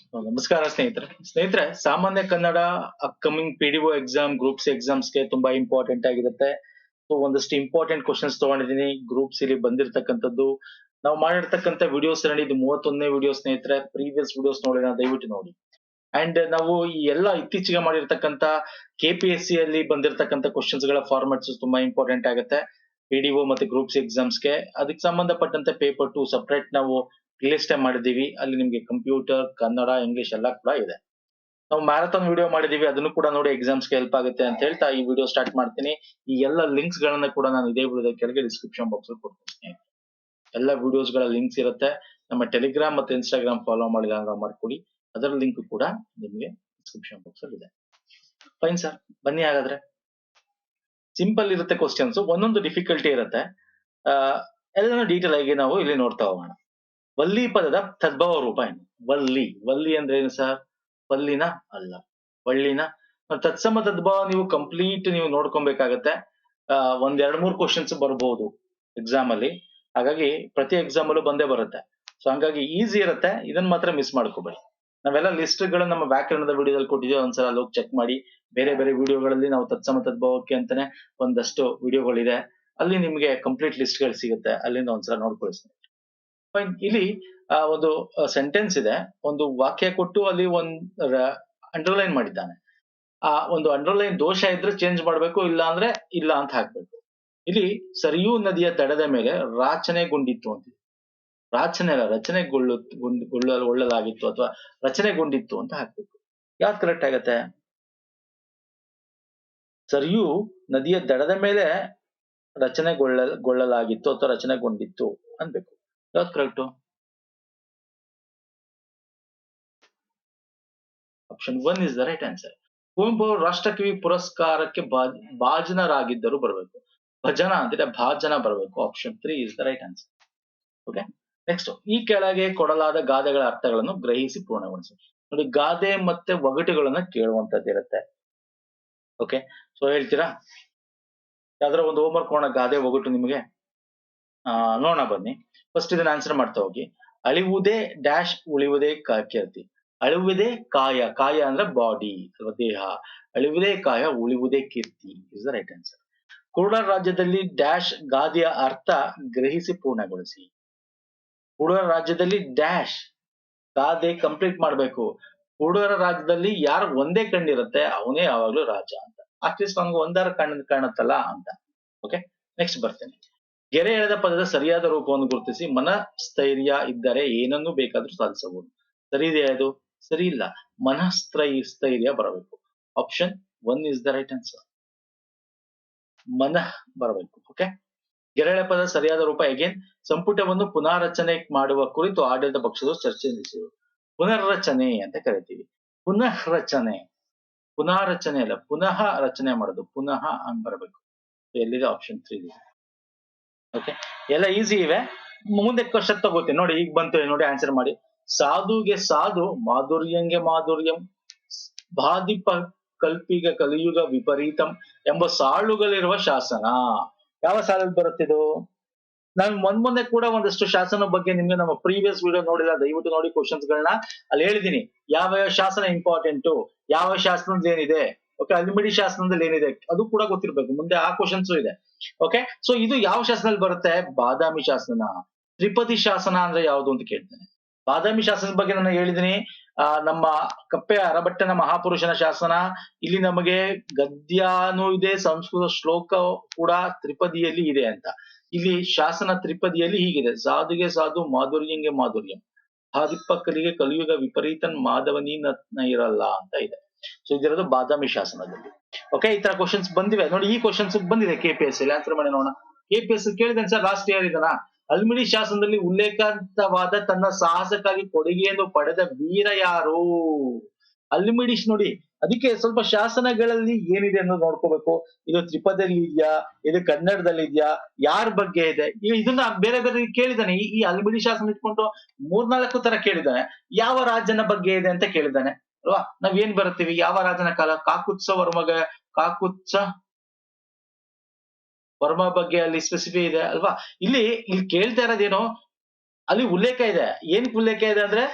ನಮಸ್ಕಾರ ಸ್ನೇಹಿತರೆ. ಸ್ನೇಹಿತರೆ, ಸಾಮಾನ್ಯ Kannada upcoming P D exam groups ಎಕ್ಸಾಮ್ಸ್ಗೆ ತುಂಬಾ ಇಂಪಾರ್ಟೆಂಟ್ ಆಗಿರುತ್ತೆ. ಸೊ ಒಂದಷ್ಟು ಇಂಪಾರ್ಟೆಂಟ್ ಕ್ವಶನ್ಸ್ ತಗೊಂಡಿದ್ದೀನಿ. ಗ್ರೂಪ್ಸ್ ಇಲ್ಲಿ ಬಂದಿರತಕ್ಕಂಥದ್ದು. ನಾವು ಮಾಡಿರ್ತಕ್ಕಂಥ ವಿಡಿಯೋಸ್ ಸರಣಿ ಇದು ಮೂವತ್ತೊಂದನೇ ವಿಡಿಯೋ ಸ್ನೇಹಿತರೆ. ಪ್ರೀವಿಯಸ್ ವಿಡಿಯೋಸ್ ನೋಡಿ ದಯವಿಟ್ಟು ನೋಡಿ. ಅಂಡ್ ನಾವು ಈ ಎಲ್ಲ ಇತ್ತೀಚೆಗೆ ಮಾಡಿರ್ತಕ್ಕಂಥ ಕೆ ಪಿ ಎಸ್ ಸಿ ಅಲ್ಲಿ ಬಂದಿರತಕ್ಕಂಥ ಕ್ವಶನ್ಸ್ಗಳ ಫಾರ್ಮೆಟ್ಸ್ ತುಂಬಾ ಇಂಪಾರ್ಟೆಂಟ್ ಆಗುತ್ತೆ. ಪಿ ಡಿ ಒ ಮತ್ತೆ ಗ್ರೂಪ್ಸ್ ಎಕ್ಸಾಮ್ಸ್ಗೆ ಅದಕ್ಕೆ ಸಂಬಂಧಪಟ್ಟಂತೆ ಪೇಪರ್ ಟು ಸಪ್ರೇಟ್ ನಾವು ಲಿಸ್ಟ್ ಮಾಡಿದೀವಿ ಅಲ್ಲಿ ನಿಮಗೆ ಕಂಪ್ಯೂಟರ್ ಕನ್ನಡ ಇಂಗ್ಲಿಷ್ ಎಲ್ಲ ಕೂಡ ಇದೆ. ನಾವು ಮ್ಯಾರಥಾನ್ ವಿಡಿಯೋ ಮಾಡಿದೀವಿ ಅದನ್ನು ಕೂಡ ನೋಡಿ ಎಕ್ಸಾಮ್ಸ್ಗೆ ಹೆಲ್ಪ್ ಆಗುತ್ತೆ ಅಂತ ಹೇಳ್ತಾ ಈ ವಿಡಿಯೋ ಸ್ಟಾರ್ಟ್ ಮಾಡ್ತೀನಿ. ಈ ಎಲ್ಲ ಲಿಂಕ್ಸ್ ಗಳನ್ನ ಕೂಡ ನಾನು ಇದೇ ವಿಡಿಯೋದ ಕೆಳಗೆ ಡಿಸ್ಕ್ರಿಪ್ಷನ್ ಬಾಕ್ಸ್ ಅಲ್ಲಿ ಕೊಡ್ತೀನಿ. ಎಲ್ಲ ವಿಡಿಯೋಸ್ಗಳ ಲಿಂಕ್ಸ್ ಇರುತ್ತೆ. ನಮ್ಮ ಟೆಲಿಗ್ರಾಮ್ ಮತ್ತೆ ಇನ್ಸ್ಟಾಗ್ರಾಮ್ ಫಾಲೋ ಮಾಡಿಲ್ಲ ಅಂದ್ರೆ ಮಾಡ್ಕೊಡಿ ಅದರ ಲಿಂಕ್ ಕೂಡ ನಿಮಗೆ ಡಿಸ್ಕ್ರಿಪ್ಷನ್ ಬಾಕ್ಸ್ ಅಲ್ಲಿ ಇದೆ. ಫೈನ್ ಸರ್ ಬನ್ನಿ ಹಾಗಾದ್ರೆ. ಸಿಂಪಲ್ ಇರುತ್ತೆ ಕ್ವಶನ್ಸ್ ಒಂದೊಂದು ಡಿಫಿಕಲ್ಟಿ ಇರುತ್ತೆ. ಎಲ್ಲನೂ ಡೀಟೇಲ್ ಆಗಿ ನಾವು ಇಲ್ಲಿ ನೋಡ್ತಾ ಹೋಗೋಣ. ವಲ್ಲಿ ಪದದ ತದ್ಭವ ರೂಪ ಏನು? ವಲ್ಲಿ. ವಲ್ಲಿ ಅಂದ್ರೆ ಏನು ಸರ್ ವಲ್ಲಿನ ಅಲ್ಲ. ವಳ್ಳಿನ. ತತ್ಸಮ ತದ್ಭವ ನೀವು ಕಂಪ್ಲೀಟ್ ನೀವು ನೋಡ್ಕೊಬೇಕಾಗತ್ತೆ. ಒಂದ್ ಎರಡ್ ಮೂರ್ ಕ್ವಶನ್ಸ್ ಬರ್ಬೋದು ಎಕ್ಸಾಮ್ ಅಲ್ಲಿ. ಹಾಗಾಗಿ ಪ್ರತಿ ಎಕ್ಸಾಮ್ ಅಲ್ಲೂ ಬಂದೇ ಬರುತ್ತೆ. ಸೊ ಹಂಗಾಗಿ ಈಸಿ ಇರುತ್ತೆ. ಇದನ್ನ ಮಾತ್ರ ಮಿಸ್ ಮಾಡ್ಕೋಬೇಡಿ. ನಾವೆಲ್ಲ ಲಿಸ್ಟ್ ಗಳನ್ನ ನಮ್ಮ ವ್ಯಾಕರಣದ ವಿಡಿಯೋದಲ್ಲಿ ಕೊಟ್ಟಿದ್ದೀವಿ ಒಂದ್ಸಲ ಅಲ್ಲಿ ಹೋಗಿ ಚೆಕ್ ಮಾಡಿ. ಬೇರೆ ಬೇರೆ ವಿಡಿಯೋಗಳಲ್ಲಿ ನಾವು ತತ್ಸಮ ತದ್ಭವಕ್ಕೆ ಅಂತಾನೆ ಒಂದಷ್ಟು ವಿಡಿಯೋಗಳಿದೆ ಅಲ್ಲಿ ನಿಮ್ಗೆ ಕಂಪ್ಲೀಟ್ ಲಿಸ್ಟ್ಗಳು ಸಿಗುತ್ತೆ. ಅಲ್ಲಿಂದ ಒಂದ್ಸಲ ನೋಡ್ಕೊಳ್ಳಿ ಫೈನ್ ಇಲ್ಲಿ ಒಂದು ಸೆಂಟೆನ್ಸ್ ಇದೆ. ಒಂದು ವಾಕ್ಯ ಕೊಟ್ಟು ಅಲ್ಲಿ ಒಂದ್ ಅಂಡರ್ಲೈನ್ ಮಾಡಿದ್ದಾನೆ. ಆ, ಒಂದು ಅಂಡರ್ಲೈನ್ ದೋಷ ಇದ್ರೆ ಚೇಂಜ್ ಮಾಡ್ಬೇಕು ಇಲ್ಲ ಅಂದ್ರೆ ಇಲ್ಲ ಅಂತ ಹಾಕ್ಬೇಕು. ಇಲ್ಲಿ ಸರಿಯೂ ನದಿಯ ದಡದ ಮೇಲೆ ರಾಚನೆಗೊಂಡಿತ್ತು ಅಂತ ರಾಚನೆ ರಚನೆಗೊಳ್ಳು ಗೊಳ್ಳಲಾಗಿತ್ತು ಅಥವಾ ರಚನೆಗೊಂಡಿತ್ತು ಅಂತ ಹಾಕ್ಬೇಕು. ಯಾವ್ದು ಕರೆಕ್ಟ್ ಆಗತ್ತೆ? ಸರಿಯೂ ನದಿಯ ದಡದ ಮೇಲೆ ರಚನೆಗೊಳ್ಳ, ಗೊಳ್ಳಲಾಗಿತ್ತು ಅಥವಾ ರಚನೆಗೊಂಡಿತ್ತು ಅನ್ಬೇಕು. ಯಾವ್ದು correct option one is the right answer Kuvempu ಅವರು ರಾಷ್ಟ್ರಕವಿ ಪುರಸ್ಕಾರಕ್ಕೆ ಭಾಜನರಾಗಿದ್ದರು ಬರಬೇಕು. ಭಜನ ಅಂದ್ರೆ ಭಾಜನ ಬರಬೇಕು. Option three is the right answer okay next ಈ ಕೆಳಗೆ ಕೊಡಲಾದ ಗಾದೆಗಳ ಅರ್ಥಗಳನ್ನು ಗ್ರಹಿಸಿ ಪೂರ್ಣಗೊಳಿಸಿ. ನೋಡಿ, ಗಾದೆ ಮತ್ತೆ ಒಗಟುಗಳನ್ನ ಕೇಳುವಂತದ್ದಿರುತ್ತೆ ಓಕೆ ಸೊ ಹೇಳ್ತೀರಾ? ಯಾವ್ದಾರ ಒಂದು ಹೋಮ್ವರ್ಕ್ ಕೋಣ ಗಾದೆ, ಒಗಟು ನಿಮಗೆ? ಆ, ನೋಡೋಣ ಬನ್ನಿ. ಫಸ್ಟ್ ಇದನ್ನ ಆನ್ಸರ್ ಮಾಡ್ತಾ ಹೋಗಿ. ಅಳಿವುದೇ ಡ್ಯಾಶ್ ಉಳಿಯುವುದೇ ಕೀರ್ತಿ ಅಳಿವುದೇ ಕಾಯ. ಕಾಯ ಅಂದ್ರೆ ಬಾಡಿ ಅಥವಾ ದೇಹ. ಅಳಿವುದೇ ಕಾಯ, ಉಳಿವುದೇ ಕೀರ್ತಿ ಇಸ್ ದ ರೈಟ್ ಆನ್ಸರ್ ಕುರುಡ ರಾಜ್ಯದಲ್ಲಿ ಡ್ಯಾಶ್ ಗಾದೆಯ ಅರ್ಥ ಗ್ರಹಿಸಿ ಪೂರ್ಣಗೊಳಿಸಿ. ಕುರುಡರ ರಾಜ್ಯದಲ್ಲಿ ಡ್ಯಾಶ್ ಗಾದೆ ಕಂಪ್ಲೀಟ್ ಮಾಡ್ಬೇಕು. ಹುಡುಗರ ರಾಜ್ಯದಲ್ಲಿ ಯಾರು ಒಂದೇ ಕಣ್ಣಿರುತ್ತೆ, ಅವನೇ ಯಾವಾಗ್ಲೂ ರಾಜ ಅಂತ. ಅಟ್ಲೀಸ್ಟ್ ನಮ್ಗೆ ಒಂದಾರ ಕಣ್ಣ ಕಾಣುತ್ತಲ್ಲ ಅಂತ. ಓಕೆ ನೆಕ್ಸ್ಟ್ ಬರ್ತೇನೆ. ಗೆರೆ ಎಳೆದ ಪದದ ಸರಿಯಾದ ರೂಪವನ್ನು ಗುರುತಿಸಿ ಮನ ಸ್ಥೈರ್ಯ ಇದ್ದರೆ ಏನನ್ನು ಬೇಕಾದ್ರೂ ಸಾಧಿಸಬಹುದು. ಸರಿ ಇದೆ ಅದು? ಸರಿ ಇಲ್ಲ. ಮನಸ್ಥೈ, ಸ್ಥೈರ್ಯ ಬರಬೇಕು. Option one is the right answer ಮನಃ ಬರಬೇಕು. ಓಕೆ ಗೆರೆಳೆ ಪದ ಸರಿಯಾದ ರೂಪ ಹೇಗೆ? ಸಂಪುಟವನ್ನು ಪುನಾರಚನೆ ಮಾಡುವ ಕುರಿತು ಆಡಳಿತ ಪಕ್ಷದ ಚರ್ಚೆ ನಡೆಸಿದರು. ಪುನರ್ರಚನೆ ಅಂತ ಕರಿತೀವಿ. ಪುನಃ ರಚನೆ ಪುನಾರಚನೆ ಅಲ್ಲ, ಪುನಃ ರಚನೆ ಮಾಡೋದು. ಪುನಃ ಅಂತ ಬರಬೇಕು. ಎಲ್ಲಿದೆ ಆಪ್ಷನ್ ತ್ರೀ ಓಕೆ ಎಲ್ಲ ಈಸಿ ಇವೆ. ಮುಂದೆ ಕ್ವಶನ್ ತಗೋತೀನಿ. ನೋಡಿ, ಈಗ ಬಂತು ನೋಡಿ ಆನ್ಸರ್ ಮಾಡಿ. ಸಾಧುಗೆ ಸಾಧು, ಮಾಧುರ್ಯಂಗೆ ಮಾಧುರ್ಯಂ ಬಾಧಿಪ ಕಲ್ಪಿಗ ಕಲಿಯುಗ ವಿಪರೀತಂ ಎಂಬ ಸಾಳುಗಳಿರುವ ಶಾಸನ. ಯಾವ ಸಾಲಲ್ಲಿ ಬರುತ್ತಿದ್ದು ನಾನು ಮೊನ್ ಮೊನ್ನೆ ಕೂಡ ಒಂದಷ್ಟು ಶಾಸನ ಬಗ್ಗೆ ನಿಮ್ಗೆ ನಮ್ಮ ಪ್ರೀವಿಯಸ್ ವಿಡಿಯೋ ನೋಡಿಲ್ಲ, ದಯವಿಟ್ಟು ನೋಡಿ ಕ್ವಶನ್ಸ್ ಗಳನ್ನ. ಅಲ್ಲಿ ಹೇಳಿದೀನಿ, ಯಾವ ಯಾವ ಶಾಸನ ಇಂಪಾರ್ಟೆಂಟು ಯಾವ ಶಾಸನದಲ್ಲಿ ಏನಿದೆ? ಓಕೆ ಅಲ್ಮಿಡಿ ಶಾಸನದಲ್ಲಿ ಏನಿದೆ? ಅದು ಕೂಡ ಗೊತ್ತಿರ್ಬೇಕು, ಮುಂದೆ ಆ ಕ್ವಶನ್ಸ್ ಇದೆ. ಓಕೆ ಸೊ ಇದು ಯಾವ ಶಾಸನದಲ್ಲಿ ಬರುತ್ತೆ? ಬಾದಾಮಿ ಶಾಸನ. ತ್ರಿಪತಿ ಶಾಸನ ಅಂದ್ರೆ ಯಾವುದು ಅಂತ ಕೇಳ್ತೇನೆ. ಬಾದಾಮಿ ಶಾಸನದ ಬಗ್ಗೆ ನಾನು ಹೇಳಿದೀನಿ ನಮ್ಮ ಕಪ್ಪೆ ಅರಬಟ್ಟನ ಮಹಾಪುರುಷನ ಶಾಸನ. ಇಲ್ಲಿ ನಮಗೆ ಗದ್ಯನೂ ಇದೆ, ಸಂಸ್ಕೃತ ಶ್ಲೋಕ ಕೂಡ ತ್ರಿಪದಿಯಲ್ಲಿ ಇದೆ ಅಂತ. ಇಲ್ಲಿ ಶಾಸನ ತ್ರಿಪದಿಯಲ್ಲಿ ಹೀಗಿದೆ, ಸಾಧುಗೆ ಸಾಧು, ಮಾಧುರ್ಯಂಗೆ ಮಾಧುರ್ಯಂ. ಹಾದಿಪ್ಪಕ್ಕಲಿಗೆ ಕಲಿಯುಗ ವಿಪರೀತನ್ ಮಾಧವನಿ ನತ್ನ ಇರಲ್ಲ ಅಂತ ಇದೆ. ಸೊ ಇದಿರೋದು ಬಾದಾಮಿ ಶಾಸನದಲ್ಲಿ. ಓಕೆ ಈ ತರ ಕ್ವಶನ್ಸ್ ಬಂದಿವೆ. ನೋಡಿ, ಈ ಕ್ವಶನ್ಸ್ ಬಂದಿದೆ ಕೆ ಪಿ ಎಸ್ ಅಲ್ಲಿ ಆನ್ಸರ್ ಮಾಡಿ ನೋಡೋಣ. ಕೆ ಪಿ ಎಸ್ ಕೇಳಿದೆ ಸರ್ ಲಾಸ್ಟ್ ಇಯರ್ ಇದನ್ನ ಅಲ್ಮಿಡಿ ಶಾಸನದಲ್ಲಿ ಉಲ್ಲೇಖಿತವಾದ ತನ್ನ ಸಾಹಸಕ್ಕಾಗಿ ಕೊಡುಗೆಯನ್ನು ಪಡೆದ ವೀರ ಯಾರು? ಅಲ್ಮಿಡಿಶ್ ನೋಡಿ, ಅದಕ್ಕೆ ಸ್ವಲ್ಪ ಶಾಸನಗಳಲ್ಲಿ ಏನಿದೆ ಅನ್ನೋದು ನೋಡ್ಕೋಬೇಕು. ಇದು ತ್ರಿಪದಲ್ಲಿ ಇದೆಯಾ ಇದು ಕನ್ನಡದಲ್ಲಿ ಇದೆಯಾ ಯಾರ ಬಗ್ಗೆ ಇದೆ? ಇದನ್ನ ಬೇರೆ ಬೇರೆ ಕೇಳಿದಾನೆ. ಈ ಅಲ್ಮಿಡಿ ಶಾಸನ ಇಟ್ಕೊಂಡು ಮೂರ್ನಾಲ್ಕು ತರ ಕೇಳಿದಾನೆ. ಯಾವ ರಾಜನ ಬಗ್ಗೆ ಇದೆ ಅಂತ ಕೇಳಿದಾನೆ. ಅಲ್ವಾ? ನಾವ್ ಏನ್ ಬರ್ತೀವಿ ಯಾವ ರಾಜನ ಕಾಲ? ಕಾಕುತ್ಸ ವರ್ಮಗ ಕಾಕುತ್ಸ ವರ್ಮ ಬಗ್ಗೆ ಅಲ್ಲಿ ಸ್ಪೆಸಿಫಿ ಇದೆ ಅಲ್ವಾ? ಇಲ್ಲಿ ಇಲ್ಲಿ ಕೇಳ್ತಾ ಇರೋದೇನು, ಅಲ್ಲಿ ಉಲ್ಲೇಖ ಇದೆ. ಏನಕ್ಕೆ ಉಲ್ಲೇಖ ಇದೆ ಅಂದ್ರೆ,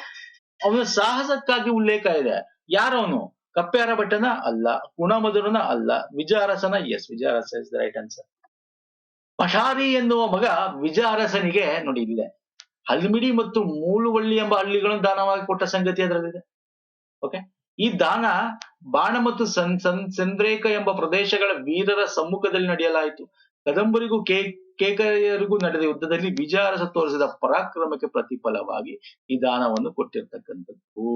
ಅವನ ಸಾಹಸಕ್ಕಾಗಿ ಉಲ್ಲೇಖ ಇದೆ. ಯಾರವನು? ಕಪ್ಪೆ ಭಟ್ಟನ ಅಲ್ಲ, ಗುಣಮಧುರನ ಅಲ್ಲ, ವಿಜಯಾರಸನ yes Vijayarasa is the right answer Pathari ಎನ್ನುವ ಮಗ ವಿಜಯಾರಸನಿಗೆ ನೋಡಿ ಇಲ್ಲಿದೆ. ಹಲ್ಮಿಡಿ ಮತ್ತು ಮೂಲುವಳ್ಳಿ ಎಂಬ ಹಳ್ಳಿಗಳನ್ನು ದಾನವಾಗಿ ಕೊಟ್ಟ ಸಂಗತಿ ಅದರಲ್ಲಿದೆ. ಓಕೆ ಈ ದಾನ ಬಾಣ ಮತ್ತು ಸನ್ ಸನ್ ಸಂದ್ರೇಕ ಎಂಬ ಪ್ರದೇಶಗಳ ವೀರರ ಸಮ್ಮುಖದಲ್ಲಿ ನಡೆಯಲಾಯಿತು. ಕದಂಬರಿಗೂ ಕೇ ಕೇಕರಿಯರಿಗೂ ನಡೆದ ಯುದ್ಧದಲ್ಲಿ ವಿಜಯಾರಸ ತೋರಿಸಿದ ಪರಾಕ್ರಮಕ್ಕೆ ಪ್ರತಿಫಲವಾಗಿ ಈ ದಾನವನ್ನು ಕೊಟ್ಟಿರ್ತಕ್ಕಂಥದ್ದು.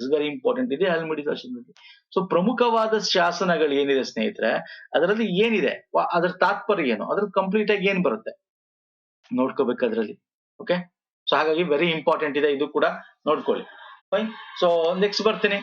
ಇಸ್ ವೆರಿ ಇಂಪಾರ್ಟೆಂಟ್ ಇದೆ ಹಲ್ಮಿಡಿ ಶಾಸನದಲ್ಲಿ. ಸೊ ಪ್ರಮುಖವಾದ ಶಾಸನಗಳು ಏನಿದೆ ಸ್ನೇಹಿತರೆ, ಅದರಲ್ಲಿ ಏನಿದೆ? ಅದ್ರ ತಾತ್ಪರ್ಯ ಏನು? ಅದ್ರ ಕಂಪ್ಲೀಟ್ ಆಗಿ ಏನ್ ಬರುತ್ತೆ? ನೋಡ್ಕೋಬೇಕು ಅದರಲ್ಲಿ. ಓಕೆ ಸೊ ಹಾಗಾಗಿ ವೆರಿ ಇಂಪಾರ್ಟೆಂಟ್ ಇದೆ. ಇದು ಕೂಡ ನೋಡ್ಕೊಳ್ಳಿ. ಫೈನ್ ಸೊ ನೆಕ್ಸ್ಟ್ ಬರ್ತೀನಿ.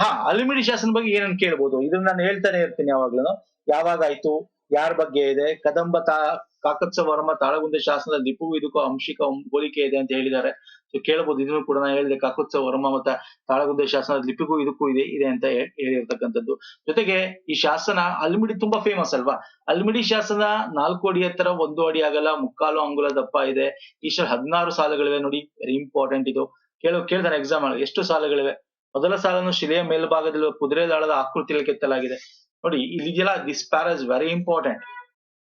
ಹಾ ಅಲ್ಮಿಡಿ ಶಾಸನ ಬಗ್ಗೆ ಏನನ್ನ ಕೇಳ್ಬೋದು? ಇದನ್ನ ನಾನು ಹೇಳ್ತಾನೆ ಇರ್ತೀನಿ ಯಾವಾಗ್ಲೂ. ಯಾವಾಗ ಆಯ್ತು? ಯಾರ ಬಗ್ಗೆ ಇದೆ? ಕದಂಬ ತಾ ಕಾಕತ್ಸ ವರ್ಮ ತಾಳಗುಂದ ಶಾಸನದ ದಿಪು ಇದಕ್ಕೂ ಅಂಶಿಕ ಹೋಲಿಕೆ ಇದೆ ಅಂತ ಹೇಳಿದ್ದಾರೆ. ಸೊ ಕೇಳಬಹುದು ಇದನ್ನು ಕೂಡ ನಾನು ಹೇಳಿದೆ ಕಾಕತ್ಸ ವರ್ಮ ಮತ್ತ ತಾಳಗುಂದ ಶಾಸನದ ಲಿಪಿಗೂ ಇದಕ್ಕೂ ಇದೆ ಇದೆ ಅಂತ ಹೇಳಿರ್ತಕ್ಕಂಥದ್ದು. ಜೊತೆಗೆ ಈ ಶಾಸನ ಅಲ್ಮಿಡಿ ತುಂಬಾ ಫೇಮಸ್ ಅಲ್ವಾ? ಅಲ್ಮಿಡಿ ಶಾಸನ ನಾಲ್ಕು ಅಡಿ ಎತ್ತರ, ಒಂದು ಅಡಿ ಆಗಲ್ಲ ಮುಕ್ಕಾಲು ಅಂಗುಲ ದಪ್ಪ ಇದೆ. ಈಶ್ವರ ಹದಿನಾರು ಸಾಲುಗಳಿವೆ ನೋಡಿ ವೆರಿ ಇಂಪಾರ್ಟೆಂಟ್ ಇದು. ಕೇಳೋ ಕೇಳ್ತಾರೆ ಎಕ್ಸಾಮ್ ಎಷ್ಟು ಸಾಲುಗಳಿವೆ? ಮೊದಲ ಸಾಲನ್ನು ಶಿಲೆಯ ಮೇಲ್ಭಾಗದಲ್ಲಿ ಕುದುರೆ ದಾಳದ ಆಕೃತಿಯಲ್ಲಿ ಕೆತ್ತಲಾಗಿದೆ. ನೋಡಿ, ಇಲ್ಲಿದೆಯಲ್ಲ this para is very important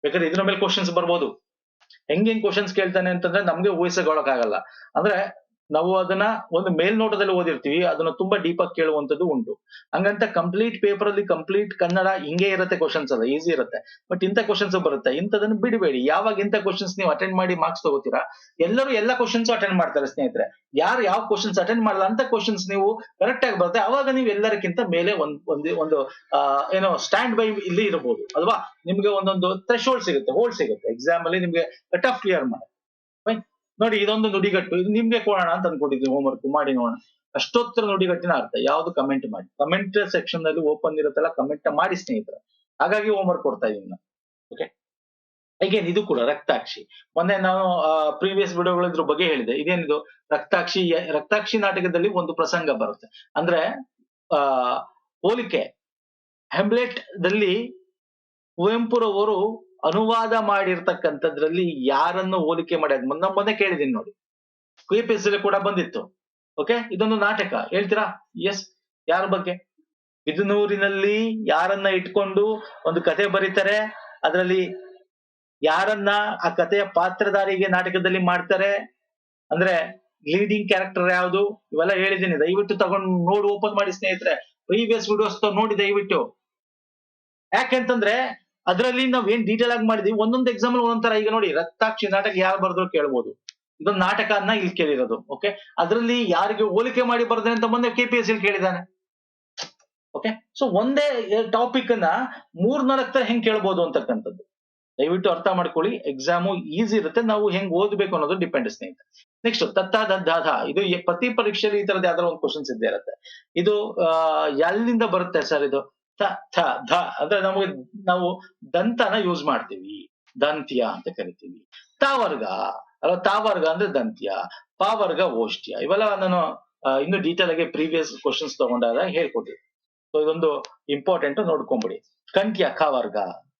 ಬೇಕಾದ್ರೆ ಇದ್ರ ಮೇಲೆ ಕ್ವಶನ್ಸ್ ಬರ್ಬೋದು. ಹೆಂಗೆ ಕ್ವಶನ್ಸ್ ಕೇಳ್ತಾನೆ ಅಂತಂದ್ರೆ, ನಮ್ಗೆ ಊಹಿಸಗೊಳಕ್ಕಾಗಲ್ಲ ಅಂದ್ರೆ ನಾವು ಅದನ್ನ ಒಂದು ಮೇಲ್ನೋಟದಲ್ಲಿ ಓದಿರ್ತೀವಿ, ಅದನ್ನ ತುಂಬಾ ಡೀಪ್ ಆಗಿ ಕೇಳುವಂತದ್ದು ಉಂಟು. ಹಂಗಂತ ಕಂಪ್ಲೀಟ್ ಪೇಪರ್ ಅಲ್ಲಿ ಕಂಪ್ಲೀಟ್ ಕನ್ನಡ ಹಿಂಗೆ ಇರುತ್ತೆ ಕ್ವಶನ್ಸ್ ಅಲ್ಲ ಈಸಿ ಇರುತ್ತೆ. ಬಟ್ ಇಂಥ ಕ್ವಶನ್ಸ್ ಬರುತ್ತೆ. ಇಂಥದನ್ನ ಬಿಡಬೇಡಿ. ಯಾವಾಗ ಇಂಥ ಕ್ವಶನ್ಸ್ ನೀವು ಅಟೆಂಡ್ ಮಾಡಿ ಮಾರ್ಕ್ಸ್ ತಗೋತೀರಾ, ಎಲ್ಲರೂ ಎಲ್ಲ ಕ್ವಶನ್ಸ್ ಅಟೆಂಡ್ ಮಾಡ್ತಾರೆ ಸ್ನೇಹಿತರೆ. ಯಾರು ಯಾವ ಕ್ವಶನ್ಸ್ ಅಟೆಂಡ್ ಮಾಡಲ್ಲ ಅಂತ ಕ್ವಶನ್ಸ್ ನೀವು ಕರೆಕ್ಟ್ ಆಗಿ ಬರುತ್ತೆ. ಅವಾಗ ನೀವು ಎಲ್ಲರಿಗಿಂತ ಮೇಲೆ ಒಂದ್, ಒಂದು ಒಂದು ಏನೋ ಸ್ಟ್ಯಾಂಡ್ ಬೈ ಇಲ್ಲಿ ಇರಬಹುದು ಅಲ್ವಾ? ನಿಮ್ಗೆ ಒಂದೊಂದು ಥ್ರೆಶ್ ಹೋಲ್ಡ್ ಸಿಗುತ್ತೆ ಹೋಲ್ಡ್ ಸಿಗುತ್ತೆ. ಎಕ್ಸಾಮ್ ಅಲ್ಲಿ ನಿಮ್ಗೆ ಕಟ್ ಆಫ್ ಕ್ಲಿಯರ್ ಮಾಡಿ. ನೋಡಿ, ಇದೊಂದು ನುಡಿಗಟ್ಟು. ಇದು ನಿಮ್ಗೆ ಕೊಡೋಣ ಅಂತ ಅನ್ಕೊಂಡಿದ್ವಿ ಹೋಮ್ವರ್ಕ್ ಮಾಡಿ ನೋಡೋಣ. ಅಷ್ಟೋತ್ತರ ನುಡಿಗಟ್ಟಿನ ಅರ್ಥ. ಯಾವ್ದು ಕಮೆಂಟ್ ಮಾಡಿ. ಕಮೆಂಟ್ ಸೆಕ್ಷನ್ನಲ್ಲಿ ಓಪನ್ ಇರುತ್ತಲ್ಲ ಕಮೆಂಟ್ ಮಾಡಿ ಸ್ನೇಹಿತರೆ. ಹಾಗಾಗಿ ಹೋಮ್ ವರ್ಕ್ ಕೊಡ್ತಾ ಇದೀನಿ ಓಕೆ ಅಗೇನ್ ಇದು ಕೂಡ ರಕ್ತಾಕ್ಷಿ. ಮೊನ್ನೆ ನಾನು ಪ್ರೀವಿಯಸ್ ವಿಡಿಯೋಗಳ ಇದ್ರ ಬಗ್ಗೆ ಹೇಳಿದೆ. ಇದೇನಿದು? ರಕ್ತಾಕ್ಷಿ ರಕ್ತಾಕ್ಷಿ ನಾಟಕದಲ್ಲಿ ಒಂದು ಪ್ರಸಂಗ ಬರುತ್ತೆ. ಅಂದ್ರೆ, ಆ, ಹೋಲಿಕೆ. ಹೆಮ್ಲೆಟ್ ದಲ್ಲಿ ಕುವೆಂಪುರವರು ಅನುವಾದ ಮಾಡಿರ್ತಕ್ಕಂಥದ್ರಲ್ಲಿ ಯಾರನ್ನು ಹೋಲಿಕೆ ಮಾಡ್ಯಾರ ಮೊನ್ನೆ ಮೊನ್ನೆ ಕೇಳಿದೀನಿ ನೋಡಿ. ಕ್ವೀಪ್ ಪಿ ಎಸ್ ಕೂಡ ಬಂದಿತ್ತು. ಓಕೆ ಇದೊಂದು ನಾಟಕ. ಹೇಳ್ತೀರಾ? ಎಸ್ ಯಾರ ಬಗ್ಗೆ? ಬಿದನೂರಿನಲ್ಲಿ ಯಾರನ್ನ ಇಟ್ಕೊಂಡು ಒಂದು ಕತೆ ಬರೀತಾರೆ? ಅದರಲ್ಲಿ ಯಾರನ್ನ ಆ ಕಥೆಯ ಪಾತ್ರಧಾರಿಗೆ ನಾಟಕದಲ್ಲಿ ಮಾಡ್ತಾರೆ? ಅಂದ್ರೆ ಲೀಡಿಂಗ್ ಕ್ಯಾರೆಕ್ಟರ್ ಯಾವುದು? ಇವೆಲ್ಲ ಹೇಳಿದ್ದೀನಿ ದಯವಿಟ್ಟು ತಗೊಂಡು ನೋಡಿ ಓಪನ್ ಮಾಡಿ ಸ್ನೇಹಿತರೆ. ಪ್ರೀವಿಯಸ್ ವಿಡಿಯೋಸ್ ನೋಡಿ ದಯವಿಟ್ಟು. ಯಾಕೆಂತಂದ್ರೆ ಅದರಲ್ಲಿ ನಾವ್ ಏನ್ ಡೀಟೇಲ್ ಆಗಿ ಮಾಡಿದೀವಿ? ಒಂದೊಂದು ಎಕ್ಸಾಂಪಲ್ ಒಂದೊಂದ್ ತರ, ಈಗ ನೋಡಿ ರಕ್ತಾಕ್ಷಿ ನಾಟಕ ಯಾರು ಬರೆದ್ರು ಕೇಳ್ಬೋದು. ಇದೊಂದು ನಾಟಕ ಅನ್ನ ಇಲ್ಲಿ ಕೇಳಿರೋದು ಓಕೆ ಅದರಲ್ಲಿ ಯಾರಿಗೆ ಹೋಲಿಕೆ ಮಾಡಿ ಬರ್ದೇ ಅಂತ ಮೊನ್ನೆ ಕೆ ಪಿ ಎಸ್ ಇಲ್ಲಿ ಕೇಳಿದಾನೆ ಓಕೆ ಸೊ ಒಂದೇ ಟಾಪಿಕ್ ಅನ್ನ ಮೂರ್, ನಾಲ್ಕು ತರ ಹೆಂಗ್ ಕೇಳ್ಬೋದು ಅಂತಕ್ಕಂಥದ್ದು. ದಯವಿಟ್ಟು ಅರ್ಥ ಮಾಡ್ಕೊಳ್ಳಿ ಎಕ್ಸಾಮು ಈಸಿ ಇರುತ್ತೆ, ನಾವು ಹೆಂಗ್ ಓದ್ಬೇಕು ಅನ್ನೋದು ಡಿಪೆಂಡ್ ಸ್ನೇಹಿತ ನೆಕ್ಸ್ಟ್ ತತ್ತಾದ ಇದು ಎ- ಪ್ರತಿ ಪರೀಕ್ಷೆಯಲ್ಲಿ ಈ ತರದ ಯಾವ್ದಾದ್ರು ಒಂದು ಕ್ವಶನ್ಸ್ ಇದ್ದೇ ಇರುತ್ತೆ. ಇದು ಎಲ್ಲಿಂದ ಬರುತ್ತೆ ಸರ್ ಇದು? ಥ ಥ, ಧ ಅಂದ್ರೆ ನಮಗೆ ನಾವು ದಂತನ ಯೂಸ್ ಮಾಡ್ತೀವಿ. ದಂತ್ಯ ಅಂತ ಕರಿತೀವಿ. ತಾವರ್ಗ, ಅಲ್ಲ ತಾವರ್ಗ ಅಂದ್ರೆ ದಂತ್ಯ, ಪಾವರ್ಗ ಓಷ್ಟ್ಯ ಇವೆಲ್ಲ ನಾನು ಇನ್ನು ಡೀಟೇಲ್ ಆಗಿ ಪ್ರೀವಿಯಸ್ ಕ್ವಶನ್ಸ್ ತಗೊಂಡಾಗ ಹೇಳ್ಕೊಟ್ಟಿದ್ದೆ ಸೊ ಇದೊಂದು ಇಂಪಾರ್ಟೆಂಟ್ ನೋಡ್ಕೊಂಬಿಡಿ. ಕಂಠ್ಯ ಕಾವರ್ಗ,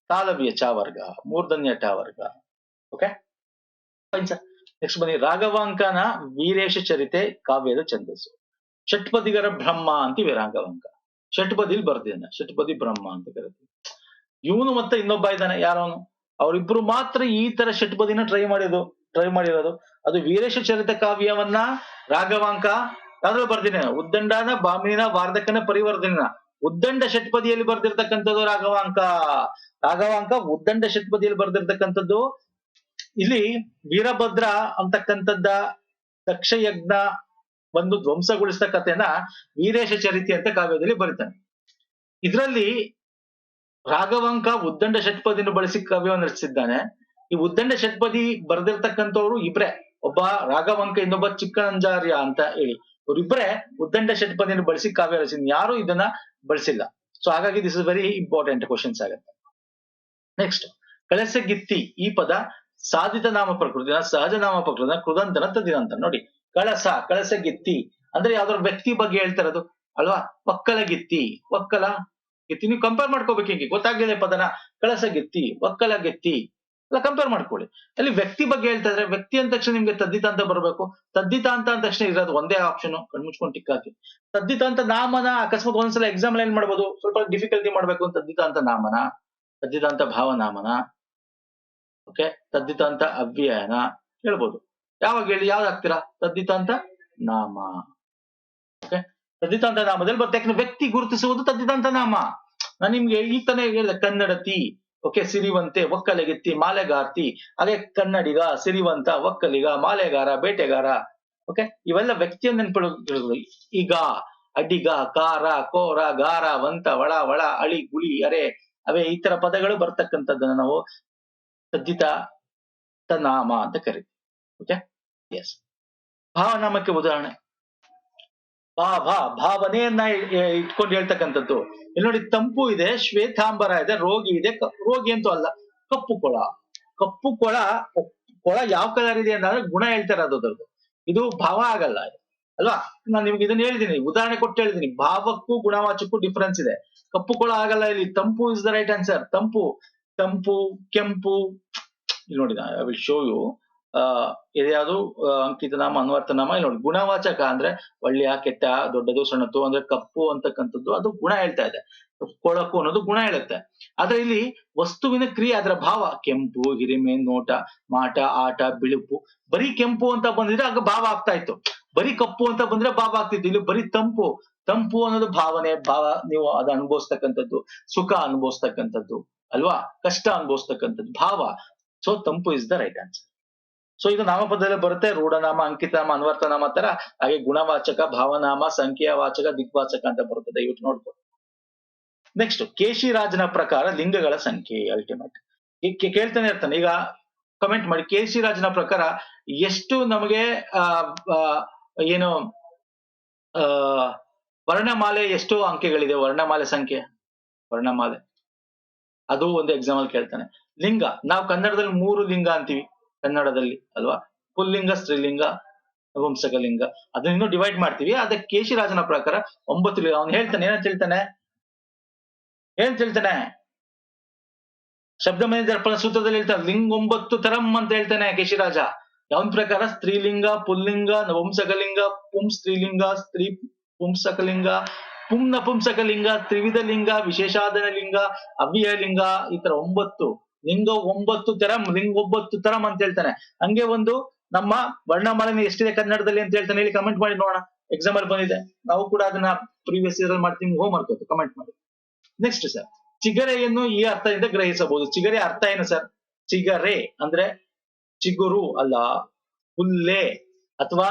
ತಾಲವ್ಯ ಚಾವರ್ಗ, ಮೂರ್ಧನ್ಯ ಟಾವರ್ಗ ಓಕೆ ನೆಕ್ಸ್ಟ್ ಬನ್ನಿ. ರಾಘವಾಂಕನ ವೀರೇಶ ಚರಿತೆ ಕಾವ್ಯದ ಛಂದಸ್ಸು. ಷಟ್ಪದಿಗರ ಬ್ರಹ್ಮ ಅಂತೀವಿ ರಾಘವಾಂಕ ಷಟ್ಪದಿಲ್ ಬರ್ದಿದ್ದಾನೆ. ಷಟ್ಪದಿ ಬ್ರಹ್ಮ ಅಂತ ಕರಿತೀವಿ. ಇವನು ಮತ್ತೆ ಇನ್ನೊಬ್ಬ ಇದ್ದಾನೆ. ಯಾರವನು? ಅವರಿಬ್ರು ಮಾತ್ರ ಈ ತರ ಷಟ್ಪದಿನ ಟ್ರೈ ಮಾಡಿದ್ರು ಟ್ರೈ ಮಾಡಿರೋದು. ಅದು ವೀರೇಶ ಚರಿತ ಕಾವ್ಯವನ್ನ ರಾಘವಾಂಕ ಯಾವ್ದ್ರಲ್ಲಿ ಬರ್ದಿನ ಉದ್ದಂಡನ, ಬಾಮಿನ, ವಾರ್ಧಕನ ಪರಿವರ್ಧನ ಉದ್ದಂಡ ಷಟ್ಪದಿಯಲ್ಲಿ ಬರ್ದಿರ್ತಕ್ಕಂಥದ್ದು ರಾಘವಾಂಕ. ರಾಘವಾಂಕ ಉದ್ದಂಡ ಷಟ್ಪದಿಯಲ್ಲಿ ಬರ್ದಿರ್ತಕ್ಕಂಥದ್ದು ಇಲ್ಲಿ ವೀರಭದ್ರ ಅಂತಕ್ಕಂಥದ್ದ ದಕ್ಷಯಜ್ಞ ಒಂದು ಧ್ವಂಸಗೊಳಿಸಿದ ಕಥೆನ ವೀರೇಶ ಚರಿತೆ ಅಂತ ಕಾವ್ಯದಲ್ಲಿ ಬರೀತಾನೆ. ಇದರಲ್ಲಿ ರಾಘವಂಕ ಉದ್ದಂಡ ಷಟ್ಪದಿಯನ್ನು ಬಳಸಿ ಕಾವ್ಯವನ್ನು ರಚಿಸಿದ್ದಾನೆ. ಈ ಉದ್ದಂಡ ಷಟ್ಪದಿ ಬರೆದಿರ್ತಕ್ಕಂಥವ್ರು ಇಬ್ರೆ. ಒಬ್ಬ ರಾಘವಂಕ, ಇನ್ನೊಬ್ಬ ಚಿಕ್ಕನಂಜಾರ್ಯ ಅಂತ ಹೇಳಿ. ಇವರಿಬ್ರೆ ಉದ್ದಂಡ ಷಟ್ಪದಿಯನ್ನು ಬಳಸಿ ಕಾವ್ಯ ರಚಿಸಿದ ಯಾರು ಇದನ್ನ ಬಳಸಿಲ್ಲ. ಸೊ ಹಾಗಾಗಿ this is very important questions ಆಗುತ್ತೆ. ನೆಕ್ಸ್ಟ್ ಕಳಸಗಿತ್ತಿ ಈ ಪದ ಸಾಧಿತ ನಾಮ ಪ್ರಕೃತಿನ, ಸಹಜ ನಾಮ ಪ್ರಕೃತಿನ, ಕೃದಂತನ ತದಿನಂತ ನೋಡಿ ಕಳಸ, ಕಳಸಗಿತ್ತಿ. ಅಂದ್ರೆ ಯಾವ್ದಾದ್ರು ವ್ಯಕ್ತಿ ಬಗ್ಗೆ ಹೇಳ್ತಿರೋದು. ಅಲ್ವಾ? ಒಕ್ಕಲಗಿತ್ತಿ. ಒಕ್ಕಲ? ಗಿತ್ತಿ. ನೀವು ಕಂಪೇರ್ ಮಾಡ್ಕೋಬೇಕು ಹಿಂಗೆ. ಗೊತ್ತಾಗ್ಲಿಲ್ಲ ಕಳಸ ಪದನ. ಕಳಸಗಿತ್ತಿ, ಒಕ್ಕಲಗಿತ್ತಿ. ಎಲ್ಲ ಕಂಪೇರ್ ಮಾಡ್ಕೊಳ್ಳಿ. ಅಲ್ಲಿ ವ್ಯಕ್ತಿ ಬಗ್ಗೆ ಹೇಳ್ತಾ ಇದ್ರೆ, ವ್ಯಕ್ತಿ ಅಂದ ತಕ್ಷಣ ನಿಮ್ಗೆ ತದ್ದಿತ ಅಂತ ಬರಬೇಕು. ತದ್ದಿತ ಅಂತ ಅಂದ ತಕ್ಷಣ ಇರೋದು ಒಂದೇ ಆಪ್ಷನ್ ಕಣ್ಮುಚ್ಕೊಂಡು ಟಿಕ್ ಹಾಕಿ. ತದ್ದಿತ ಅಂತ ನಾಮನ ಅಕಸ್ಮಾತ್ ಒಂದ್ಸಲ ಎಕ್ಸಾಮ್ ಏನ್ ಮಾಡ್ಬೋದು? ಸ್ವಲ್ಪ ಡಿಫಿಕಲ್ಟಿ ಮಾಡ್ಬೇಕು ಅಂತ ತದ್ದಿತ ಅಂತ ನಾಮನ. ತದ್ದಿತ ಅಂತ ಭಾವನಾಮನ. ಓಕೆ ತದ್ದಿತ ಅಂತ ಅವ್ಯಯನ. ಹೇಳ್ಬೋದು. ಯಾವಾಗ ಹೇಳಿ ಯಾವ್ದು ಹಾಕ್ತೀರಾ? ತದ್ದಿತ ಅಂತ? ನಾಮ. ಓಕೆ ತದ್ದಿತಾಂತ ನಾಮದಲ್ಲಿ ಬರ್ತಾ ಯಾಕಂದ್ರೆ ವ್ಯಕ್ತಿ ಗುರುತಿಸುವುದು ತದ್ದಿತ ಅಂತ ನಾಮ. ನಾನು ನಿಮ್ಗೆ ಈ ತಾನೇ ಹೇಳಿದೆ, ಕನ್ನಡತಿ, ಓಕೆ, ಸಿರಿವಂತೆ, ಒಕ್ಕಲೆಗೆತ್ತಿ, ಮಾಲೆಗಾರ್ತಿ. ಅದೇ ಕನ್ನಡಿಗ, ಸಿರಿವಂತ, ಒಕ್ಕಲಿಗ, ಮಾಲೆಗಾರ, ಬೇಟೆಗಾರ. ಓಕೆ ಇವೆಲ್ಲ ವ್ಯಕ್ತಿಯನ್ನು ನೆನ್ಪಡೋದು ಈಗ, ಅಡಿಗ, ಕಾರ, ಕೋರ, ಗಾರ, ವಂತ ಒಳ ಒಳ ಅಳಿ, ಗುಳಿ, ಅರೆ. ಅವೇ ಈ ತರ ಪದಗಳು ಬರ್ತಕ್ಕಂಥದ್ದನ್ನ ನಾವು ತದ್ದಿತ ನಾಮ ಅಂತ ಕರಿತೀವಿ. ಓಕೆ ಎಸ್ ಭಾವನಾಮಕ್ಕೆ ಉದಾಹರಣೆ. ಭಾವ ಭಾವನೆಯನ್ನ ಇಟ್ಕೊಂಡು ಹೇಳ್ತಕ್ಕಂಥದ್ದು. ಇಲ್ಲಿ ನೋಡಿ, ತಂಪು ಇದೆ, ಶ್ವೇತಾಂಬರ ಇದೆ, ರೋಗಿ ಇದೆ ರೋಗಿ ಅಂತೂ ಅಲ್ಲ, ಕಪ್ಪು ಕೊಳ. ಕಪ್ಪು ಕೊಳ ಕೊಳ ಯಾವ ಕಲರ್ ಇದೆ ಅಂದ್ರೆ ಗುಣ ಹೇಳ್ತಾರೆ ಅದ್ರದ್ದು. ಇದು ಭಾವ ಆಗಲ್ಲ ಅಲ್ವಾ? ನಾನು ನಿಮ್ಗೆ ಇದನ್ನ ಹೇಳಿದೀನಿ, ಉದಾಹರಣೆ ಕೊಟ್ಟು ಹೇಳಿದೀನಿ. ಭಾವಕ್ಕೂ ಗುಣವಾಚಕ್ಕೂ ಡಿಫರೆನ್ಸ್ ಇದೆ. ಕಪ್ಪು ಕೊಳ ಆಗಲ್ಲ ಇಲ್ಲಿ. ತಂಪು ಇಸ್ ದ ರೈಟ್ ಆನ್ಸರ್ ತಂಪು ತಂಪು, ಕೆಂಪು, ಇಲ್ಲಿ ನೋಡಿ ಐ ವಿಲ್ ಶೋ ಯು ಇದ್ಯಾವುದು ಅಂಕಿತ ನಾಮ ಅನ್ವರ್ಥ ನಾಮ, ಇಲ್ಲಿ ನೋಡಿ, ಗುಣವಾಚಕ ಅಂದ್ರೆ ಒಳ್ಳೆಯ, ಕೆಟ್ಟ, ದೊಡ್ಡದು ಸಣ್ಣದು ಅಂದ್ರೆ ಕಪ್ಪು ಅಂತಕ್ಕಂಥದ್ದು, ಅದು ಗುಣ ಹೇಳ್ತಾ ಇದೆ. ಕೊಳಕು ಅನ್ನೋದು ಗುಣ ಹೇಳುತ್ತೆ. ಆದ್ರೆ ಇಲ್ಲಿ ವಸ್ತುವಿನ ಕ್ರಿಯೆ, ಅದರ ಭಾವ, ಕೆಂಪು, ಹಿರಿಮೆ, ನೋಟ, ಮಾಟ, ಆಟ, ಬಿಳುಪು, ಬರೀ ಕೆಂಪು ಅಂತ ಬಂದಿದ್ರೆ ಆಗ ಭಾವ ಆಗ್ತಾ ಇತ್ತು. ಬರೀ ಕಪ್ಪು ಅಂತ ಬಂದ್ರೆ ಭಾವ ಆಗ್ತಿತ್ತು. ಇಲ್ಲಿ ಬರೀ ತಂಪು ತಂಪು ಅನ್ನೋದು ಭಾವನೆ, ಭಾವ, ನೀವು ಅದ ಅನುಭವಿಸ್ತಕ್ಕಂಥದ್ದು, ಸುಖ ಅನುಭವಿಸ್ತಕ್ಕಂಥದ್ದು, ಅಲ್ವಾ? ಕಷ್ಟ ಅನುಭವಿಸ್ತಕ್ಕಂಥದ್ದು, ಭಾವ. ಸೊ ತಂಪು is the right answer so ಇದು ನಾಮಪದದಲ್ಲಿ ಬರುತ್ತೆ. ರೂಢನಾಮ, ಅಂಕಿತನಾಮ ಅನ್ವರ್ಥನಾಮ ತರ ಹಾಗೆ ಗುಣವಾಚಕ, ಭಾವನಾಮ, ಸಂಖ್ಯಾವಾಚಕ ದಿಗ್ವಾಚಕ ಅಂತ ಬರುತ್ತೆ ದಯವಿಟ್ಟು ನೋಡ್ಬೋದು ನೆಕ್ಸ್ಟ್ ಕೇಶಿರಾಜನ ಪ್ರಕಾರ ಲಿಂಗಗಳ ಸಂಖ್ಯೆ ಅಲ್ಟಿಮೇಟ್ ಕೇಳ್ತಾನೆ ಇರ್ತಾನೆ. ಈಗ ಕಮೆಂಟ್ ಮಾಡಿ. ಕೇಶಿರಾಜನ ಪ್ರಕಾರ ಎಷ್ಟು ನಮಗೆ ಏನು ವರ್ಣಮಾಲೆ ಎಷ್ಟು ಅಂಕೆಗಳಿದೆ. ವರ್ಣಮಾಲೆ ಸಂಖ್ಯೆ. ವರ್ಣಮಾಲೆ. ಅದು ಒಂದು ಎಕ್ಸಾಂಪಲ್ ಕೇಳ್ತಾನೆ. ಲಿಂಗ. ನಾವು ಕನ್ನಡದಲ್ಲಿ ಮೂರು ಲಿಂಗ ಅಂತೀವಿ. ಕನ್ನಡದಲ್ಲಿ ಅಲ್ವಾ? ಪುಲ್ಲಿಂಗ, ಸ್ತ್ರೀಲಿಂಗ ವಂಶಕಲಿಂಗ ಲಿಂಗ ಅದನ್ನ ಇನ್ನೂ ಡಿವೈಡ್ ಮಾಡ್ತೀವಿ. ಅದಕ್ಕೆ ಕೇಶಿರಾಜನ ಪ್ರಕಾರ ಒಂಬತ್ತು ಲಿಂಗ ಅವ್ನು ಹೇಳ್ತಾನೆ, ಏನಂತ ಹೇಳ್ತಾನೆ? ಏನ್ ಹೇಳ್ತಾನೆ? ಶಬ್ದ ದರ್ಪಣ ಸೂತ್ರದಲ್ಲಿ ಹೇಳ್ತಾನೆ, ಲಿಂಗ ಒಂಬತ್ತು ತರಂ ಅಂತ ಹೇಳ್ತಾನೆ ಕೇಶಿರಾಜ. ಯಾವನ್ ಪ್ರಕಾರ? ಸ್ತ್ರೀಲಿಂಗ, ಪುಲ್ಲಿಂಗ, ನಪುಂಸಕಲಿಂಗ, ಪುಂ ಸ್ತ್ರೀಲಿಂಗ, ಸ್ತ್ರೀ ಪುಂಸಕಲಿಂಗ, ಪುಂ ನಪುಂಸಕಲಿಂಗ ತ್ರಿವಿಧ ಲಿಂಗ ವಿಶೇಷಾದನ ಲಿಂಗ ಅವ್ಯಯ ಈ ತರ ಒಂಬತ್ತು. ಲಿಂಗ ಒಂಬತ್ತು ತರಂ, ಲಿಂಗ ಒಂಬತ್ತು ತರಂ ಅಂತ ಹೇಳ್ತಾನೆ. ಹಂಗೆ ಒಂದು ನಮ್ಮ ವರ್ಣಮಾಲನೆ ಎಷ್ಟಿದೆ ಕನ್ನಡದಲ್ಲಿ ಅಂತ ಹೇಳ್ತಾನೆ, ಇಲ್ಲಿ ಕಮೆಂಟ್ ಮಾಡಿ ನೋಡೋಣ. ಎಕ್ಸಾಮ್ ಅಲ್ಲಿ ಬಂದಿದೆ. ನಾವು ಕೂಡ ಅದನ್ನ ಪ್ರೀವಿಯಸ್ ಇಯರ್ ಅಲ್ಲಿ ಮಾಡ್ತೀವಿ ಹೋಮ್ ವರ್ಕ್ ಕಮೆಂಟ್ ಮಾಡಿ. ನೆಕ್ಸ್ಟ್ ಸರ್ ಚಿಗರೆಯನ್ನು ಈ ಅರ್ಥದಿಂದ ಗ್ರಹಿಸಬಹುದು. ಚಿಗರೆ ಅರ್ಥ ಏನು ಸರ್ ಚಿಗರೆ ಅಂದ್ರೆ ಚಿಗುರು ಅಲ್ಲ, ಹುಲ್ಲೆ ಅಥವಾ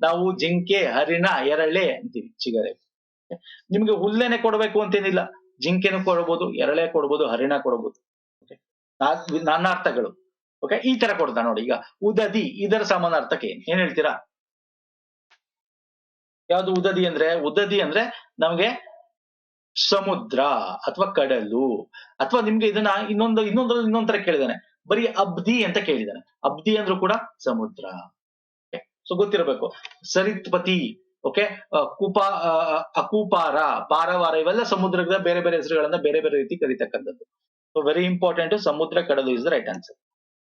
ನಾವು ಜಿಂಕೆ, ಹರಿಣ, ಎರಳೆ ಅಂತೀವಿ ಚಿಗರೆ. ನಿಮ್ಗೆ ಹುಲ್ಲೆನೆ ಕೊಡ್ಬೇಕು ಅಂತೇನಿಲ್ಲ ಜಿಂಕೆನೂ ಕೊಡ್ಬೋದು, ಎರಳೆ ಕೊಡ್ಬೋದು, ಹರಿಣ ಕೊಡ್ಬೋದು. ನಾನಾರ್ಥಗಳು ಓಕೆ ಈ ತರ ಕೊಡ್ತಾನೆ ನೋಡಿ ಈಗ. ಉದದಿ, ಇದರ ಸಮಾನಾರ್ಥಕ್ಕೆ ಏನ್ ಹೇಳ್ತೀರಾ? ಯಾವ್ದು ಉದದಿ ಅಂದ್ರೆ? ಉದದಿ ಅಂದ್ರೆ ನಮ್ಗೆ ಸಮುದ್ರ ಅಥವಾ ಕಡಲು. ಅಥವಾ ನಿಮ್ಗೆ ಇದನ್ನ ಇನ್ನೊಂದು ಇನ್ನೊಂದು ಇನ್ನೊಂದರ ಕೇಳಿದಾನೆ. ಬರೀ ಅಬ್ದಿ ಅಂತ ಕೇಳಿದಾನೆ. ಅಬ್ದಿ ಅಂದ್ರೂ ಕೂಡ ಸಮುದ್ರ. ಸೊ ಗೊತ್ತಿರಬೇಕು. ಸರಿತ್ಪತಿ ಓಕೆ ಕುಪ ಅಕುಪಾರ, ಪಾರವಾರ ಇವೆಲ್ಲ ಸಮುದ್ರದ ಬೇರೆ ಬೇರೆ ಹೆಸರುಗಳನ್ನ ಬೇರೆ ಬೇರೆ ರೀತಿ ಕರೀತಕ್ಕಂಥದ್ದು. ಸೊ ವೆರಿ ಇಂಪಾರ್ಟೆಂಟ್ ಸಮುದ್ರ ಕಡಲು is the right answer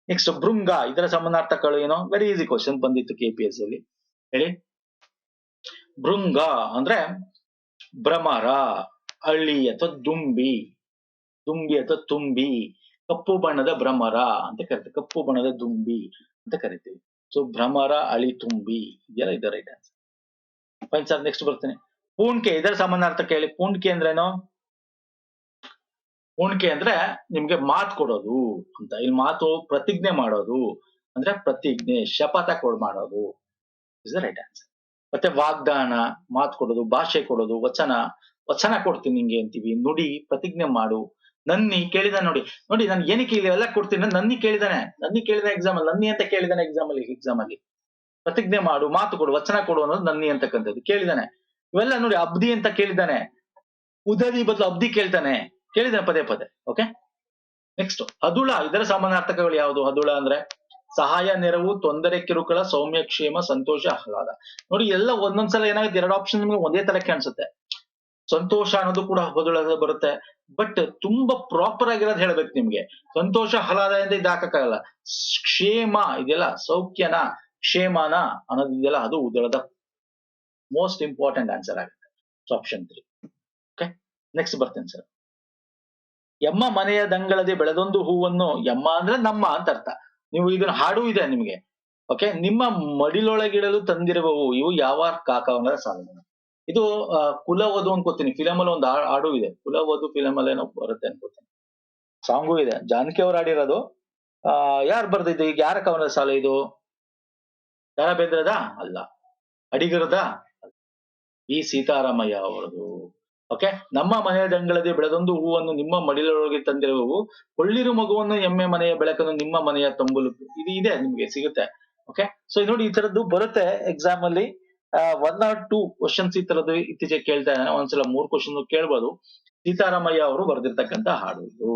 next ಭೃಂಗ ಇದರ ಸಮಾನಾರ್ಥಕಗಳು ಏನೋ ವೆರಿ ಈಸಿ ಕ್ವಶನ್ ಬಂದಿತ್ತು ಕೆ ಪಿ ಎಸ್ ಅಲ್ಲಿ ಹೇಳಿ ಭೃಂಗ ಅಂದ್ರೆ ಭ್ರಮರ ಹಳ್ಳಿ ಅಥವಾ ದುಂಬಿ ದುಂಬಿ ಅಥವಾ ತುಂಬಿ ಕಪ್ಪು ಬಣ್ಣದ ಭ್ರಮರ ಅಂತ ಕರಿತೀವಿ. ಕಪ್ಪು ಬಣ್ಣದ ದುಂಬಿ ಅಂತ ಕರಿತೀವಿ. ಸೊ ಭ್ರಮರ ಅಳಿ ತುಂಬಿ ಇದೆಲ್ಲ ಇದೆ right answer fine sir next ಬರ್ತೀನಿ. ಪೂಣ್ಕೆ ಇದರ ಸಮಾನಾರ್ಥಕ ಹೇಳಿ ಪೂಣ್ಕೆ ಅಂದ್ರೇನು? ಪೂಣ್ಕೆ ಅಂದ್ರೆ ನಿಮ್ಗೆ ಮಾತು ಕೊಡೋದು ಅಂತ. ಇಲ್ಲಿ ಮಾತು ಪ್ರತಿಜ್ಞೆ ಮಾಡೋದು ಅಂದ್ರೆ ಪ್ರತಿಜ್ಞೆ, ಶಪಥ ಕೊಡ್ ಮಾಡೋದು. ಇಸ್ ದ ರೈಟ್ ಆನ್ಸರ್ ಮತ್ತೆ ವಾಗ್ದಾನ, ಮಾತು ಕೊಡೋದು, ಭಾಷೆ ಕೊಡೋದು, ವಚನ. ವಚನ ಕೊಡ್ತೀನಿ ನಿಂಗೆ ಅಂತೀವಿ. ನುಡಿ, ಪ್ರತಿಜ್ಞೆ ಮಾಡು. ನನ್ನಿ ಕೇಳಿದ ನೋಡಿ. ನೋಡಿ, ನಾನು ಏನಕ್ಕೆ ಇಲ್ಲಿ ಎಲ್ಲ ಕೊಡ್ತೀನಿ ನಾನು ನನ್ನಿ ಕೇಳಿದಾನೆ. ನನ್ನಿ ಕೇಳಿದ ಎಕ್ಸಾಮ್ ಅಲ್ಲಿ, ನನ್ನಿ ಅಂತ ಕೇಳಿದಾನೆ ಎಕ್ಸಾಮ್ ಅಲ್ಲಿ ಎಕ್ಸಾಮ್ ಅಲ್ಲಿ. ಪ್ರತಿಜ್ಞೆ ಮಾಡು, ಮಾತು ಕೊಡು, ವಚನ ಕೊಡು ಅನ್ನೋದು ನನ್ನಿ ಅಂತಕ್ಕಂಥದ್ದು ಕೇಳಿದಾನೆ. ಇವೆಲ್ಲ ನೋಡಿ, ಅಬ್ದಿ ಅಂತ ಕೇಳಿದಾನೆ. ಉದದಿ ಬದಲು ಅಬ್ದಿ ಕೇಳ್ತಾನೆ. ಕೇಳಿದಾನೆ ಪದೇ ಪದೇ ಓಕೆ ನೆಕ್ಸ್ಟ್ ಅದುಳ, ಇದರ ಸಮಾನಾರ್ಥಕಗಳು ಯಾವುದು? ಅದುಳ ಅಂದ್ರೆ ಸಹಾಯ, ನೆರವು, ತೊಂದರೆ, ಕಿರುಕುಳ, ಸೌಮ್ಯ, ಕ್ಷೇಮ, ಸಂತೋಷ, ಆಹ್ಲಾದ. ನೋಡಿ, ಎಲ್ಲ ಒಂದೊಂದ್ಸಲ ಏನಾಗುತ್ತೆ? ಎರಡು ಆಪ್ಷನ್ ನಿಮ್ಗೆ ಒಂದೇ ತರ ಕಾಣಿಸುತ್ತೆ. ಸಂತೋಷ ಅನ್ನೋದು ಕೂಡ ಹಬ್ಬದೊಳಗೆ ಬರುತ್ತೆ. ಬಟ್ ತುಂಬಾ ಪ್ರಾಪರ್ ಆಗಿರೋದು ಹೇಳ್ಬೇಕು ನಿಮ್ಗೆ. ಸಂತೋಷ, ಆಹ್ಲಾದ ಇದು ಹಾಕಕ್ಕಾಗಲ್ಲ. ಕ್ಷೇಮ, ಇದೆಲ್ಲ ಸೌಖ್ಯನ, ಕ್ಷೇಮನ ಅನ್ನೋದಿದೆಯಲ್ಲ ಅದು ಉದಳದ ಮೋಸ್ಟ್ ಇಂಪಾರ್ಟೆಂಟ್ ಆನ್ಸರ್ ಆಗುತ್ತೆ. ಆಪ್ಷನ್ ತ್ರೀ ಓಕೆ ನೆಕ್ಸ್ಟ್ ಬರ್ತೇನೆ ಸರ್ ಎಮ್ಮ ಮನೆಯ ದಂಗಳದೆ ಬೆಳೆದೊಂದು ಹೂವನ್ನು ಎಮ್ಮ ಅಂದ್ರೆ ನಮ್ಮ ಅಂತ ಅರ್ಥ. ನೀವು ಇದನ್ನ ಹಾಡು ಇದೆ ನಿಮಗೆ. ಓಕೆ ನಿಮ್ಮ ಮಡಿಲೊಳಗಿಡಲು ತಂದಿರುವವು ಇವು ಯಾವ ಕಾಕವನ ಸಾಧನೆ ಇದು ಕುಲವಧು ಅನ್ಕೋತೀನಿ. ಫಿಲಮ್ ಅಲ್ಲಿ ಒಂದು ಹಾಡು ಇದೆ. ಕುಲವಧು ಫಿಲಮ್ ಅಲ್ಲಿ ಬರುತ್ತೆ ಅನ್ಕೋತೀನಿ. ಸಾಂಗು ಇದೆ. ಜಾನಕಿ ಅವ್ರು ಹಾಡಿರೋದು. ಆ, ಯಾರು ಬರ್ದಿದ್ದು? ಈಗ ಯಾರ ಕವನ ಸಾಲ ಇದು? ಯಾರ ಬೇಂದ್ರದ ಅಲ್ಲ. ಅಡಿಗರದ? ಈ ಸೀತಾರಾಮಯ್ಯ ಅವರದು ಓಕೆ ನಮ್ಮ ಮನೆಯ ದಂಗಳದೆ ಬೆಳೆದೊಂದು ಹೂವನ್ನು ನಿಮ್ಮ ಮಡಿಲೊಳಗೆ ತಂದಿರುವವು. ಕೊಳ್ಳಿರು ಮಗುವನ್ನು ಎಮ್ಮೆ ಮನೆಯ ಬೆಳಕನ್ನು ನಿಮ್ಮ ಮನೆಯ ತಂಬುಲು ಇದು ಇದೆ, ನಿಮ್ಗೆ ಸಿಗುತ್ತೆ. ಓಕೆ ಸೊ ನೋಡಿ ಈ ತರದ್ದು ಬರುತ್ತೆ ಎಕ್ಸಾಮ್ ಅಲ್ಲಿ. ಒನ್ ಆರ್ ಟೂ ಕ್ವಶನ್ಸ್ ಈ ತರದ್ದು ಇತ್ತೀಚೆಗೆ ಕೇಳ್ತಾ ಇದ್ದಾನೆ. ಒಂದ್ಸಲ ಮೂರ್ ಕ್ವಶನ್ ಕೇಳ್ಬೋದು. ಸೀತಾರಾಮಯ್ಯ ಅವರು ಬರೆದಿರ್ತಕ್ಕಂತ ಹಾಡು ಇದು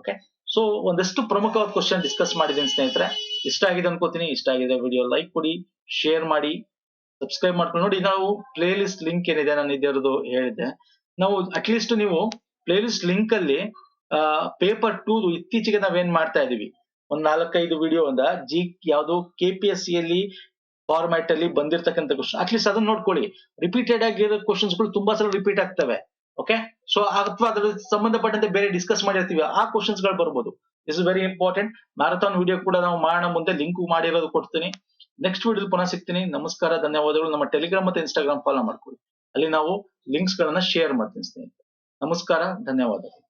ಓಕೆ ಸೊ ಒಂದಷ್ಟು ಪ್ರಮುಖವಾದ ಕ್ವಶನ್ ಡಿಸ್ಕಸ್ ಮಾಡಿದ್ದೀನಿ ಸ್ನೇಹಿತರೆ. ಇಷ್ಟ ಆಗಿದೆ ಅನ್ಕೋತೀನಿ. ಇಷ್ಟ ಆಗಿದೆ ವಿಡಿಯೋ ಲೈಕ್ ಕೊಡಿ ಶೇರ್ ಮಾಡಿ ಸಬ್ಸ್ಕ್ರೈಬ್ ಮಾಡ್ಕೊಂಡು ನೋಡಿ. ನಾವು ಪ್ಲೇ ಲಿಸ್ಟ್ ಲಿಂಕ್ ಏನಿದೆ? ನಾನು ಇದ್ದಿರೋದು ಹೇಳಿದ್ದೆ. ನಾವು ಅಟ್ಲೀಸ್ಟ್ ನೀವು ಪ್ಲೇಲಿಸ್ಟ್ ಲಿಂಕ್ ಅಲ್ಲಿ ಪೇಪರ್ ಟೂ ಇತ್ತೀಚೆಗೆ ನಾವೇನ್ ಮಾಡ್ತಾ ಇದೀವಿ ಒಂದ್ ನಾಲ್ಕೈದು ವಿಡಿಯೋ ಒಂದ ಜಿ ಯಾವ್ದು ಕೆ ಪಿ ಎಸ್ ಸಿ ಅಲ್ಲಿ ಫಾರ್ಮ್ಯಾಟ್ ಅಲ್ಲಿ ಬಂದಿರತಕ್ಕಂಥ ಕ್ವಶನ್ ಅಟ್ಲೀಸ್ಟ್ ಅದನ್ನ ನೋಡ್ಕೊಳ್ಳಿ. ರಿಪೀಟೆಡ್ ಆಗಿರೋ ಕ್ವಶನ್ಸ್ಗಳು ತುಂಬಾ ಸಲ ರಿಪೀಟ್ ಆಗ್ತವೆ. ಓಕೆ ಸೊ ಅಥವಾ ಅದ್ರ ಸಂಬಂಧಪಟ್ಟಂತೆ ಬೇರೆ ಡಿಸ್ಕಸ್ ಮಾಡಿರ್ತೀವಿ. ಆ ಕ್ವಶನ್ಸ್ಗಳು ಬರ್ಬೋದು. Is very important marathon video ಕೂಡ ನಾವು ಮಾಡೋಣ ಮುಂದೆ. ಲಿಂಕ್ ಮಾಡಿರೋದು ಕೊಡ್ತೀನಿ. ನೆಕ್ಸ್ಟ್ ವಿಡಿಯೋ ಪುನಃ ಸಿಗ್ತೀನಿ. ನಮಸ್ಕಾರ, ಧನ್ಯವಾದಗಳು. ನಮ್ಮ ಟೆಲಿಗ್ರಾಮ್ ಮತ್ತೆ ಇನ್ಸ್ಟಾಗ್ರಾಮ್ ಫಾಲೋ ಮಾಡ್ಕೊಳ್ಳಿ. ಅಲ್ಲಿ ನಾವು ಲಿಂಕ್ಸ್ ಗಳನ್ನ ಶೇರ್ ಮಾಡ್ತೀನಿ ಸ್ನೇಹಿತರೆ. ನಮಸ್ಕಾರ ಧನ್ಯವಾದಗಳು.